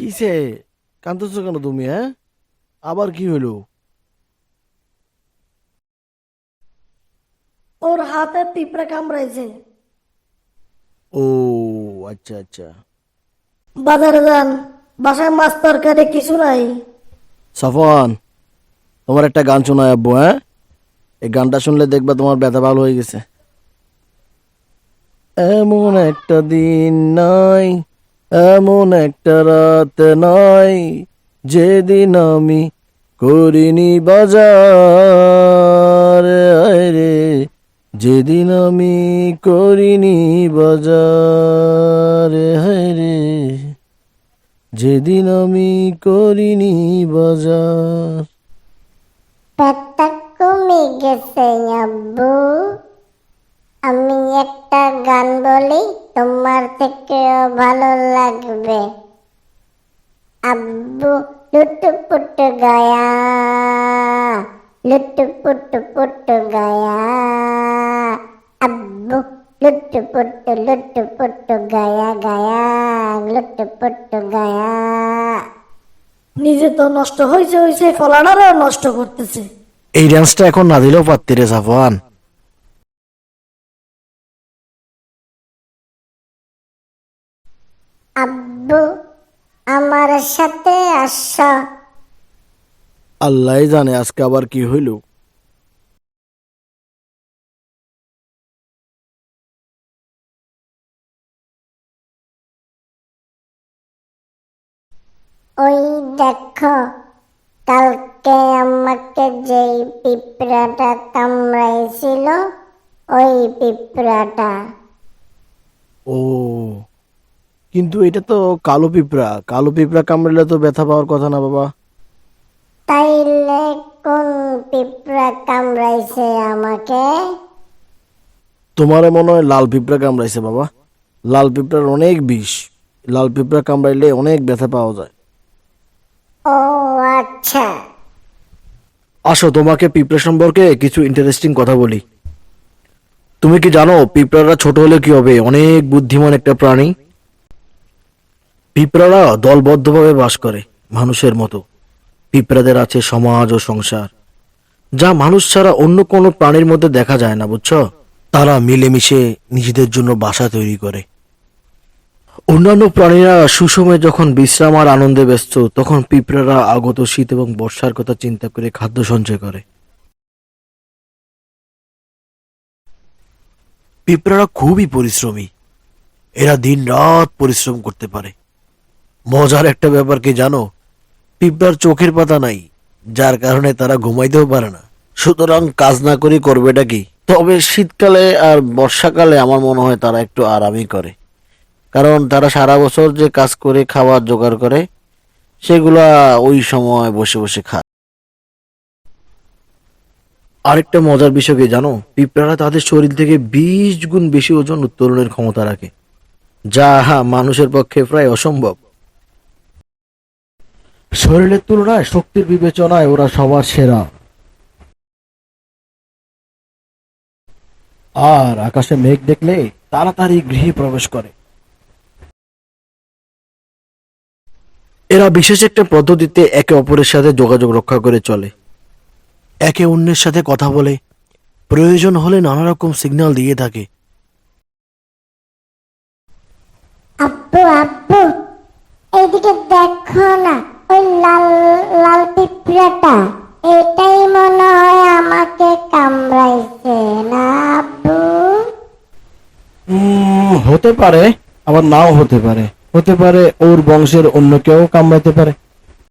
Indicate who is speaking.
Speaker 1: কিসে? কান্দছো কেন তুমি হ্যাঁ? আবার কি হলো?
Speaker 2: ওর হাতে পিঁপড়ে কামড়াইছে।
Speaker 1: ও আচ্ছা আচ্ছা।
Speaker 2: বাজারে যান বাসায় মাছ তরকারি কিছু নাই।
Speaker 1: সাফওয়ান তোমার একটা গান শোনায় আব্বু হ্যাঁ? এই গানটা শুনলে দেখবা তোমার ব্যথা ভালো হয়ে গেছে। এমন একটা দিন নাই এমন একটা রাত নাই যেদিন আমি করিনি বাজার। রে, যেদিন আমি করিনি বাজার। রে, যেদিন আমি করিনি বাজার।
Speaker 3: পেটটা কমে গেছে আব্বু। আমি একটা গান বলি। তোমার থেকেও ভালো লাগবে। আব্বু লুটু পুটু গায়া লুটু পুটু পুটু গায়া। আব্বু লুটু পুটু লুটু পুটু গায়া গায়া লুটু পুটু গায়া।
Speaker 2: নিজে তো নষ্ট হয়েছে হয়েছে ফলানারও নষ্ট করতেছে।
Speaker 1: এই ডান্সটা এখন না দিলেও পারতি রে সাফওয়ান
Speaker 3: আমার সাথে আস।
Speaker 1: আল্লাহ জানে আজকে আবার কি হইল।
Speaker 3: ওই দেখো কালকে আমাকে যেই পিঁপড়াটা কামড়াইছিল ওই পিঁপড়াটা।
Speaker 1: ও। কিন্তু এটা তো কালো পিঁপড়া। কালো পিঁপড়া কামড়ালে তো ব্যথা পাওয়ার কথা না বাবা।
Speaker 3: তাইলে কোন পিঁপড়া কামড়াইছে আমাকে?
Speaker 1: তোমারে মনে হয় লাল পিঁপড়া কামড়াইছে বাবা। লাল পিঁপড়ার অনেক বিষ। লাল পিঁপড়া কামড়াইলে অনেক ব্যথা পাওয়া যায়।
Speaker 3: ও আচ্ছা।
Speaker 1: আসো তোমাকে পিঁপড়া সম্পর্কে কিছু ইন্টারেস্টিং কথা বলি। তুমি কি জানো পিঁপড়ারা ছোট হলে কি হবে? অনেক বুদ্ধিমান একটা প্রাণী। পিঁপড়ারা দলবদ্ধভাবে বাস করে মানুষের মতো। পিঁপড়াদের আছে সমাজ ও সংসার। যা মানুষ ছাড়া অন্য কোনো প্রাণীর মধ্যে দেখা যায় না, বুঝছ? তারা মিলেমিশে নিজেদের জন্য বাসা তৈরি করে। অন্যান্য প্রাণীরা সুসময়ে যখন বিশ্রাম আর আনন্দে ব্যস্ত, তখন পিঁপড়ারা আগত শীত এবং বর্ষার কথা চিন্তা করে খাদ্য সঞ্চয় করে। পিঁপড়ারা খুবই পরিশ্রমী। এরা দিন রাত পরিশ্রম করতে পারে। মজার একটা ব্যাপার কি জানো? পিঁপড়ার চোখের পাতা নাই, যার কারণে তারা ঘুমাইতেও পারে না। সুতরাং কাজ না করে করবেটা কি? তবে শীতকালে আর বর্ষাকালে আমার মনে হয় তারা একটু আরামই করে। কারণ তারা সারা বছর যে কাজ করে খাবার জোগাড় করে, সেগুলা ওই সময় বসে বসে খায়। আরেকটা মজার বিষয় কি জানো? পিঁপড়ারা তাদের শরীর থেকে বিশ গুণ বেশি ওজন উত্তোলনের ক্ষমতা রাখে, যা মানুষের পক্ষে প্রায় অসম্ভব। শরীরের তুলনায় শক্তির বিবেচনায় ওরা সবার সেরা। আর আকাশে মেঘ দেখলে তাড়াতাড়ি গৃহে প্রবেশ করে। এরা বিশেষ একটা পদ্ধতিতে একে অপরের সাথে যোগাযোগ রক্ষা করে চলে। একে অন্যের সাথে কথা বলে। প্রয়োজন হলে নানা রকম সিগন্যাল দিয়ে থাকে।
Speaker 3: আব্বু আব্বু এইদিকে দেখো না ওই লাল লাল পিঁপড়াটা এটাই মনে হয় আমাকে কামড়াইছে না আব্বু
Speaker 1: উম, হতে পারে আবার নাও হতে পারে। হতে পারে ওর বংশের অন্য কেউ কামড়াইতে পারে।